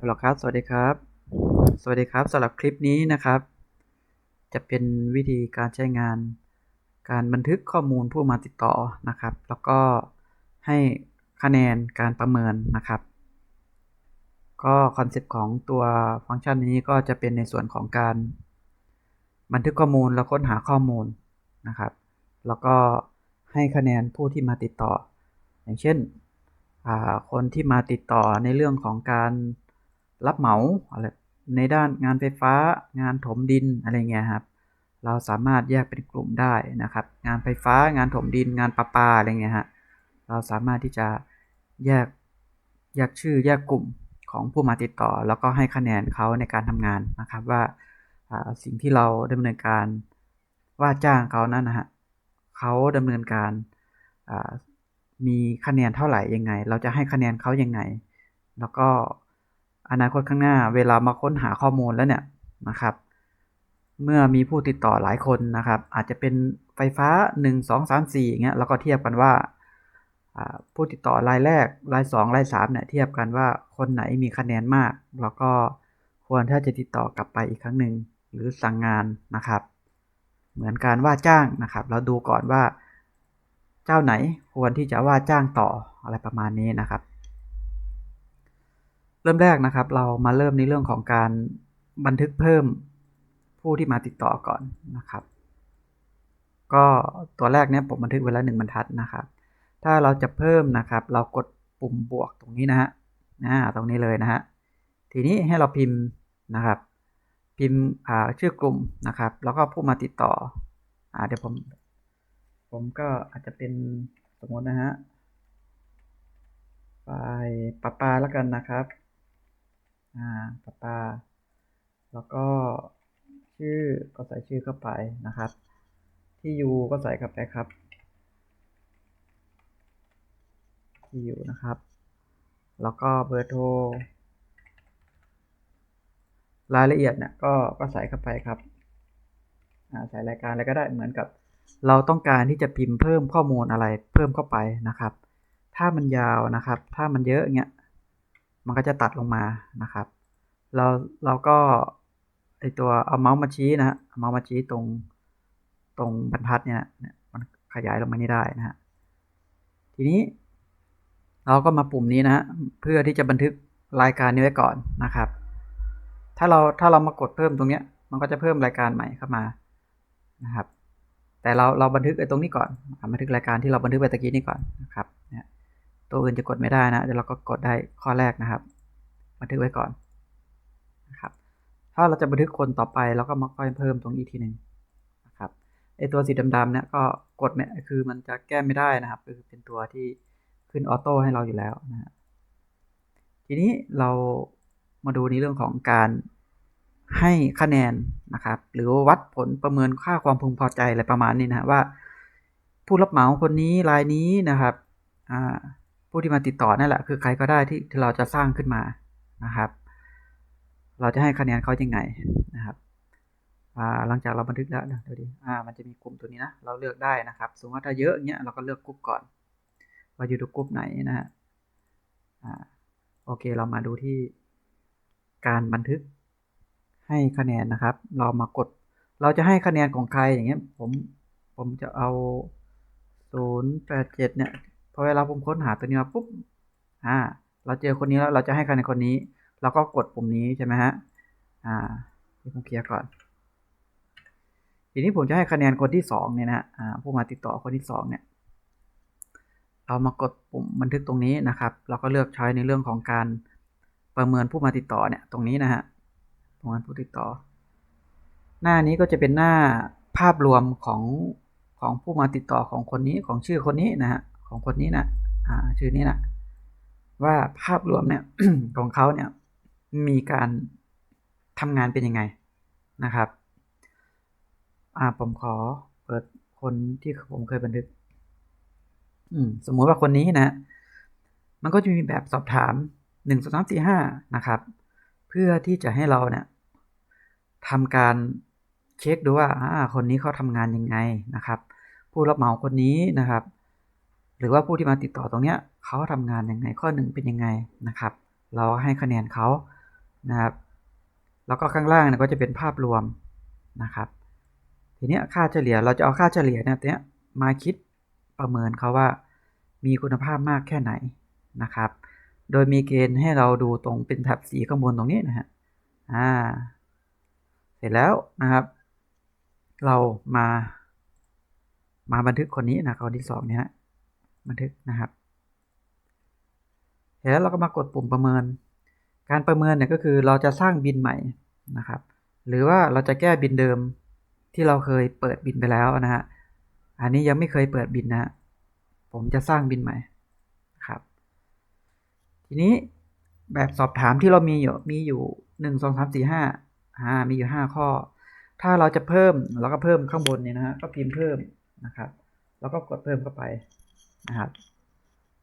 ฮัลโหลครับ สวัสดีครับ สวัสดีครับสำหรับคลิปนี้นะครับ จะเป็นวิธีการใช้งาน การบันทึกข้อมูลผู้มาติดต่อนะครับ แล้วก็ให้คะแนนการประเมินนะครับ ก็คอนเซปต์ของตัวฟังก์ชันนี้ก็จะเป็นในส่วนของการ บันทึกข้อมูลแล้วค้นหาข้อมูลนะครับ แล้วก็ให้คะแนนผู้ที่มาติดต่อ อย่างเช่นคนที่มาติดต่อในเรื่องของการ รับเหมาอะไรในด้านงานไฟฟ้างานถมดินอะไรเงี้ยครับเราสามารถแยกเป็นกลุ่มได้นะครับ งานไฟฟ้างานถมดินงานประปาอะไรเงี้ยฮะเราสามารถที่จะแยกแยกชื่อแยกกลุ่มของผู้มาติดต่อ แล้วก็ให้คะแนนเขาในการทำงานนะครับว่าสิ่งที่เราดำเนินการว่าจ้างเขานั้นนะฮะเขาดำเนินการมีคะแนนเท่าไหร่ยังไง เราจะให้คะแนนเขายังไง แล้วก็ อนาคตข้างหน้าเวลามาค้นหาข้อมูลแล้วเนี่ยนะครับ เมื่อมีผู้ติดต่อหลายคนนะครับ อาจจะเป็นไฟฟ้า 1 2 3 4อย่างเงี้ยแล้วก็เทียบกันว่าผู้ติดต่อรายแรกราย 2 ราย3เนี่ยเทียบกันว่าคนไหนมีคะแนนมาก แล้วก็ควรถ้าจะติดต่อกลับไปอีกครั้งหนึ่งหรือสั่งงานนะครับ เหมือนการว่าจ้างนะครับ เราดูก่อนว่า เจ้าไหนควรที่จะว่าจ้างต่ออะไรประมาณนี้นะครับ ริ่มแรกนะครับ เรามาเริ่มในเรื่องของการบันทึกเพิ่มผู้ที่มาติดต่อก่อนนะครับ ก็ตัวแรกเนี้ยผมบันทึกไว้แล้วหนึ่งบรรทัดนะครับ ถ้าเราจะเพิ่มนะครับ เรากดปุ่มบวกตรงนี้นะฮะนะตรงนี้เลยนะฮะทีนี้ให้เราพิมพ์นะครับ พิมพ์ชื่อกลุ่มนะครับ แล้วก็ผู้มาติดต่ออเดี๋ยวผม ผมก็อาจจะเป็นสมมตินะฮะไฟล์ปะปาแล้วกันนะครับ อ่าปะปาแล้วก็ชื่อก็ใส่ชื่อเข้าไปนะครับ ที่อยู่ก็ใส่เข้าไปครับ ที่อยู่นะครับ แล้วก็เบอร์โทรรายละเอียดเนี่ยก็ก็ใส่เข้าไปครับใส่รายการอะไรก็ได้เหมือนกับ เราต้องการที่จะพิมพ์เพิ่มข้อมูลอะไรเพิ่มเข้าไปนะครับ ถ้ามันยาวนะครับ ถ้ามันเยอะเงี้ยมันก็จะตัดลงมานะครับ เราเราก็ไอตัวเอาเมาส์มาชี้นะฮะเมาส์มาชี้ตรงตรงบรรทัดเนี่ยมันขยายลงมานี่ได้นะฮะทีนี้ เราก็มาปุ่มนี้นะฮะเพื่อที่จะบันทึกรายการนี้ไว้ก่อนนะครับ ถ้าเราถ้าเรามากดเพิ่มตรงเนี้ย มันก็จะเพิ่มรายการใหม่เข้ามานะครับ แต่เราเราบันทึกไอ้ตรงนี้ก่อนบันทึกรายการที่เราบันทึกไปตะกี้นี้ก่อนนะครับเนี่ยตัวอื่นจะกดไม่ได้นะเดี๋ยวเราก็กดได้ข้อแรกนะครับ บันทึกไว้ก่อน ถ้าเราจะบันทึกคนต่อไปเราก็มาค่อยเพิ่มตรงนี้ทีหนึ่งนะครับไอตัวสีดำๆเนี่ยก็กดไม่คือมันจะแก้ไม่ได้นะครับคือเป็นตัวที่ขึ้นออโต้ให้เราอยู่แล้วนะฮะทีนี้เรามาดูในเรื่องของการให้คะแนนนะครับ หรือวัดผลประเมินค่าความพึงพอใจอะไรประมาณนี้นะว่า ผู้รับเหมาคนนี้รายนี้นะครับผู้ที่มาติดต่อนั่นแหละคือใครก็ได้ที่เราจะสร้างขึ้นมานะครับ เราจะให้คะแนนเขายังไงนะครับหลังจากเราบันทึกแล้วนะดูดิมันจะมีกลุ่มตัวนี้นะ เราเลือกได้นะครับสมมติว่าถ้าเยอะเงี้ยเราก็เลือกกลุ่มก่อน ว่าอยู่กลุ่มไหนนะฮะโอเคเรามาดูที่การบันทึกให้คะแนนนะครับ เรามากด เราจะให้คะแนนของใครอย่างเงี้ย ผม ผมจะเอาศูนย์แปดเจ็ดเนี่ย พอเวลาผมค้นหาตัวนี้มาปุ๊บ อ่า เราเจอคนนี้แล้ว เราจะให้คะแนนคนนี้ เราก็กดปุ่มนี้ใช่ไหมฮะ อ่าที่ผมเคลียร์ก่อน ทีนี้ผมจะให้คะแนนคนที่สองเนี่ยนะอ่า ผู้มาติดต่อคนที่สองเนี่ย เรามากดปุ่มบันทึกตรงนี้นะครับ เราก็เลือกใช้ในเรื่องของการประเมินผู้มาติดต่อเนี่ย ตรงนี้นะฮะผลงานผู้ติดต่อ หน้านี้ก็จะเป็นหน้าภาพรวมของของผู้มาติดต่อของคนนี้ของชื่อคนนี้นะฮะ ของคนนี้นะอ่า ชื่อนี้นะว่าภาพรวมเนี่ยของเขาเนี่ย มีการทำงานเป็นยังไงนะครับอ่าผมขอเปิดคนที่ผมเคยบันทึก อืมสมมุติว่าคนนี้นะ มันก็จะมีแบบสอบถามหนึ่งสองสามสี่ห้านะครับ เพื่อที่จะให้เราเนี่ยทำการเช็คดูว่าคนนี้เขาทำงานยังไงนะครับ ผู้รับเหมาคนนี้นะครับ หรือว่าผู้ที่มาติดต่อตรงเนี้ยเขาทำงานยังไงข้อหนึ่งเป็นยังไงนะครับ เราให้คะแนนเขา นะครับ แล้วก็ข้างล่างเนี่ยก็จะเป็นภาพรวมนะครับ ทีนี้ค่าเฉลี่ยเราจะเอาค่าเฉลี่ยเนี่ยเนี้ยมาคิดประเมินเขาว่ามีคุณภาพมากแค่ไหนนะครับ โดยมีเกณฑ์ให้เราดูตรงเป็นแถบสีข้างบนตรงนี้นะฮะอ่าเสร็จแล้วนะครับ เรามา มาบันทึกคนนี้นะคนที่สองเนี่ยนะบันทึกนะครับ เสร็จแล้วเราก็มากดปุ่มประเมิน การประเมินเนี่ยก็คือเราจะสร้างบินใหม่นะครับ หรือว่าเราจะแก้บินเดิมที่เราเคยเปิดบินไปแล้วนะฮะ อันนี้ยังไม่เคยเปิดบินนะฮะผมจะสร้างบินใหม่ครับ ทีนี้แบบสอบถามที่เรามีอยู่มีอยู่หนึ่งสองสามสี่ห้าอ่ามีอยู่ห้าข้อ ถ้าเราจะเพิ่มเราก็เพิ่มข้างบนเนี่ยนะฮะก็พิมพ์เพิ่มนะครับ แล้วก็กดเพิ่มเข้าไปนะครับ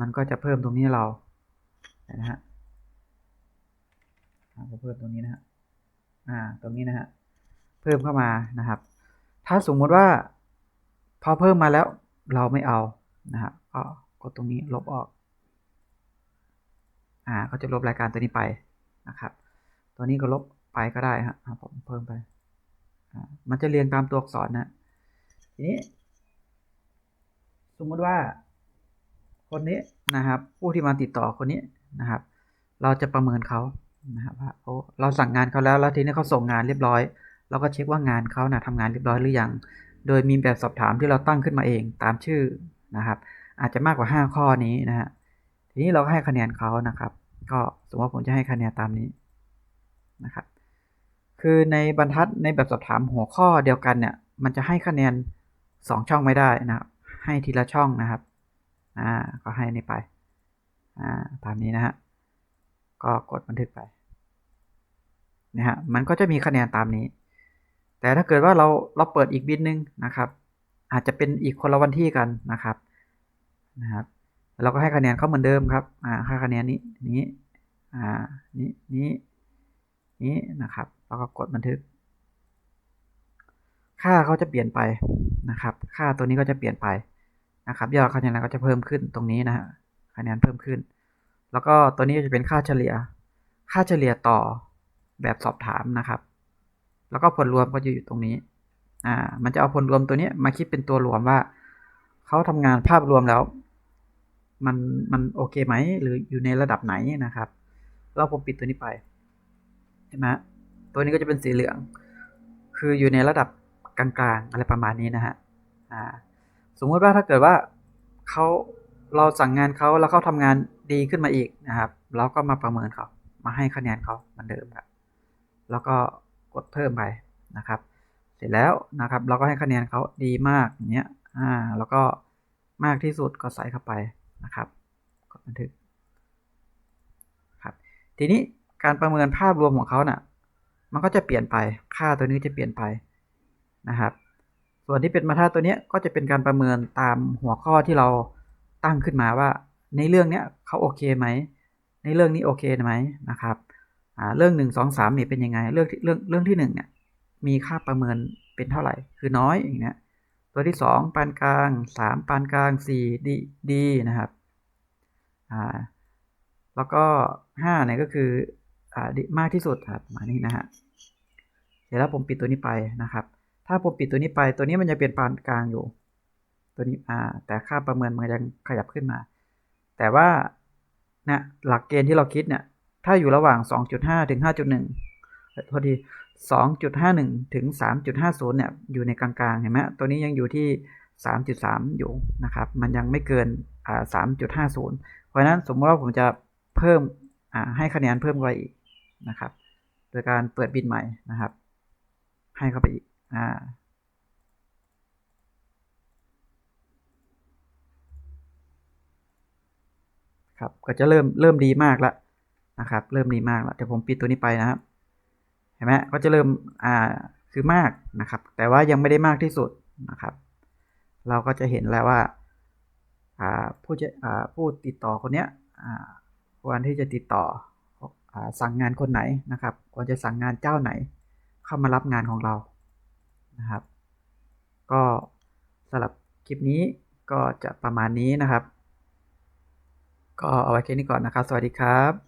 มันก็จะเพิ่มตรงนี้เรานะฮะ อ่าผมเพิ่มตรงนี้นะฮะอ่าตรงนี้นะฮะเพิ่มเข้ามานะครับ ถ้าสมมุติว่าพอเพิ่มมาแล้วเราไม่เอานะครับก็กดตรงนี้ลบออกอ่าก็จะลบรายการตัวนี้ไปนะครับ ตัวนี้ก็ลบไปก็ได้ฮะผมเพิ่มไปอ่ามันจะเรียงตามตัวอักษรนะทีนี้ สมมติว่าคนนี้นะครับ ผู้ที่มาติดต่อคนนี้นะครับ เราจะประเมินเขา นะครับว่าโอ้เราสั่งงานเขาแล้วแล้วทีนี้เขาส่งงานเรียบร้อย เราก็เช็คว่างานเขานะทำงานเรียบร้อยหรือยัง โดยมีแบบสอบถามที่เราตั้งขึ้นมาเองตามชื่อนะครับ อาจจะมากกว่า 5 ข้อนี้นะฮะทีนี้เราก็ให้คะแนนเขานะครับ ก็สมมติว่าผมจะให้คะแนนตามนี้นะครับคือในบรรทัดในแบบสอบถามหัวข้อเดียวกันเนี่ย มันจะให้คะแนน 2 ช่องไม่ได้นะครับ ให้ทีละช่องนะครับ อ่า ก็ให้นี่ไป อ่า ตามนี้นะฮะ ก็กดบันทึกไปนะฮะมันก็จะมีคะแนนตามนี้ แต่ถ้าเกิดว่าเราเราเปิดอีกบินหนึ่งนะครับ อาจจะเป็นอีกคนละวันที่กันนะครับนะครับ เราก็ให้คะแนนเขาเหมือนเดิมครับอ่าค่าคะแนนนี้นี้อ่านี้นี้นี้นะครับแล้วก็กดบันทึก ค่าเขาจะเปลี่ยนไปนะครับ ค่าตัวนี้ก็จะเปลี่ยนไปนะครับยอดคะแนนก็จะเพิ่มขึ้นตรงนี้นะฮะคะแนนเพิ่มขึ้น แล้วก็ตัวนี้จะเป็นค่าเฉลี่ย ค่าเฉลี่ยต่อแบบสอบถามนะครับ แล้วก็ผลรวมก็จะอยู่ตรงนี้ อ่า มันจะเอาผลรวมตัวนี้มาคิดเป็นตัวรวมว่าเขาทำงานภาพรวมแล้ว มันมันโอเคไหม หรืออยู่ในระดับไหนนะครับ แล้วผมปิดตัวนี้ไปเห็นไหมตัวนี้ก็จะเป็นสีเหลือง คืออยู่ในระดับกลางๆ อะไรประมาณนี้นะฮะ อ่า สมมติว่าถ้าเกิดว่าเขาเราสั่งงานเขาแล้วเขาทำงาน ดีขึ้นมาอีกนะครับ เราก็มาประเมินเขา มาให้คะแนนเขาเหมือนเดิมครับ แล้วก็กดเพิ่มไปนะครับ เสร็จแล้วนะครับ เราก็ให้คะแนนเขาดีมากอย่างเงี้ย อ่า แล้วก็มากที่สุดก็ใส่เข้าไปนะครับ กดบันทึกครับ ทีนี้การประเมินภาพรวมของเขาเนะ่ะ มันก็จะเปลี่ยนไป ค่าตัวนี้จะเปลี่ยนไปนะครับ ส่วนที่เป็นมาตราตัวนี้ก็จะเป็นการประเมินตามหัวข้อที่เราตั้งขึ้นมาว่า ในเรื่องเนี้ยเขาโอเคไหม ในเรื่องนี้โอเคไหมนะครับอ่าเรื่องหนึ่งสองสามนี่เป็นยังไง เรื่องเรื่องเรื่องที่หนึ่งเนี่ยมีค่าประเมินเป็นเท่าไหร่ คือน้อยอย่างเงี้ยตัวที่สองปานกลางสามปานกลางสี่ดีดีนะครับอ่าแล้วก็ห้าเนี่ยก็คืออ่ามากที่สุดครับมานี่นะฮะเดี๋ยวแล้วผมปิดตัวนี้ไปนะครับ ถ้าผมปิดตัวนี้ไปตัวนี้มันจะเป็นปานกลางอยู่ ตัวนี้อ่าแต่ค่าประเมินมันยังขยับขึ้นมา แต่ว่านี่ยหลักเกณฑ์ที่เราคิดเนี่ย ถ้าอยู่ระหว่าง 2.5 ถึง 5.1โทษที2.51 ถึง 3.50 เนี่ย อยู่ในกลางๆ เห็นไหมตัวนี้ยังอยู่ที่ 3.3 อยู่นะครับ มันยังไม่เกินอ่า3.50 เพราะฉะนั้นสมมติว่าผมจะเพิ่มให้คะแนนเพิ่มไปอีกนะครับ โดยการเปิดบินใหม่นะครับ ให้เข้าไปอีกอ่า ครับก็จะเริ่มเริ่มดีมากแล้วนะครับเริ่มดีมากแล้วเดี๋ยวผมปิดตัวนี้ไปนะครับเห็นไหมก็จะเริ่มอ่าคือมากนะครับ แต่ว่ายังไม่ได้มากที่สุดนะครับ เราก็จะเห็นแล้วว่าอ่าผู้จะอ่าผู้ติดต่อคนเนี้ยอ่าควรที่จะติดต่ออ่าสั่งงานคนไหนนะครับควรจะสั่งงานเจ้าไหน เข้ามารับงานของเรานะครับ ก็สำหรับคลิปนี้ก็จะประมาณนี้นะครับ ก็เอาไว้แค่นี้ก่อนนะครับ สวัสดีครับ